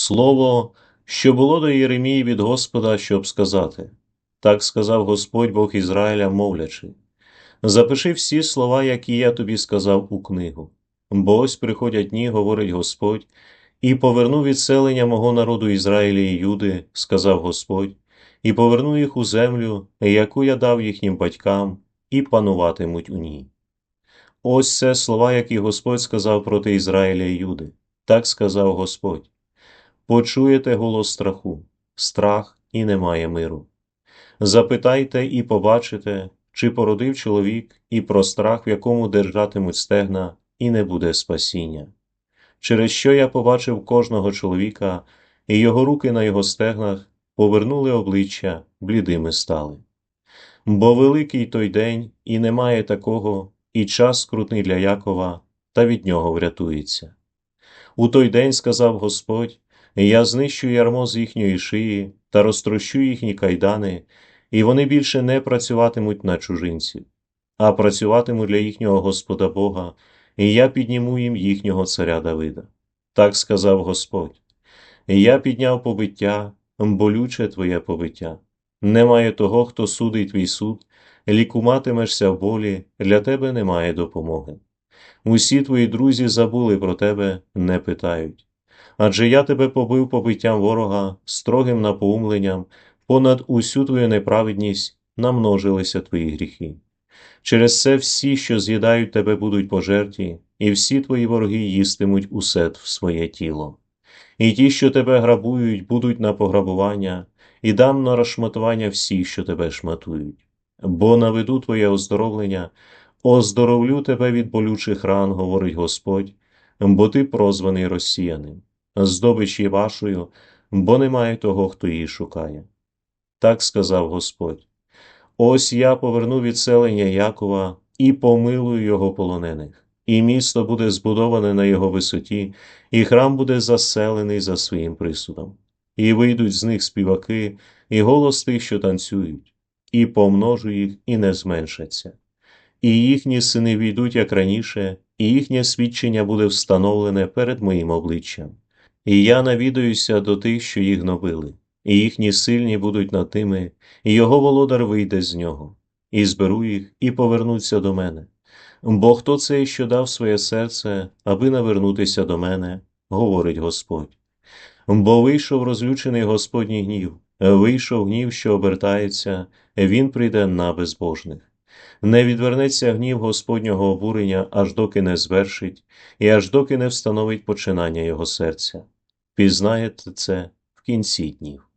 Слово, що було до Єремії від Господа, щоб сказати. Так сказав Господь Бог Ізраїля, мовлячи. Запиши всі слова, які я тобі сказав у книгу. Бо ось приходять дні, говорить Господь, і поверну відселення мого народу Ізраїля і Юди, сказав Господь, і поверну їх у землю, яку я дав їхнім батькам, і пануватимуть у ній. Ось це слова, які Господь сказав проти Ізраїля і Юди. Так сказав Господь. Почуєте голос страху, страх і немає миру. Запитайте і побачите, чи породив чоловік і про страх, в якому держатимуть стегна, і не буде спасіння. Через що я побачив кожного чоловіка, і його руки на його стегнах повернули обличчя, блідими стали. Бо великий той день, і немає такого, і час скрутний для Якова, та від нього врятується. У той день сказав Господь, я знищу ярмо з їхньої шиї та розтрощу їхні кайдани, і вони більше не працюватимуть на чужинців, а працюватимуть для їхнього Господа Бога, і я підніму їм їхнього царя Давида. Так сказав Господь. Я підняв побиття, болюче твоє побиття. Немає того, хто судить твій суд, лікуватимешся в болі, для тебе немає допомоги. Усі твої друзі забули про тебе, не питають. Адже я тебе побив побиттям ворога, строгим напоумленням, понад усю твою неправедність намножилися твої гріхи. Через це всі, що з'їдають тебе, будуть пожерті, і всі твої вороги їстимуть усе в своє тіло. І ті, що тебе грабують, будуть на пограбування, і дам на розшматування всіх, що тебе шматують. Бо наведу твоє оздоровлення, оздоровлю тебе від болючих ран, говорить Господь, бо ти прозваний розсіяним, здобич є вашою, бо немає того, хто її шукає. Так сказав Господь. Ось я поверну відселення Якова і помилую його полонених, і місто буде збудоване на його висоті, і храм буде заселений за своїм присудом. І вийдуть з них співаки, і голос тих, що танцюють, і помножу їх, і не зменшаться. І їхні сини війдуть, як раніше, і їхнє свідчення буде встановлене перед моїм обличчям. І я навідаюся до тих, що їх гнобили, і їхні сильні будуть над тими, і його володар вийде з нього, і зберу їх, і повернуться до мене. Бо хто цей, що дав своє серце, аби навернутися до мене, говорить Господь. Бо вийшов розлючений Господній гнів, вийшов гнів, що обертається, він прийде на безбожних. Не відвернеться гнів Господнього обурення, аж доки не звершить, і аж доки не встановить починання його серця. Пізнаєте це в кінці днів.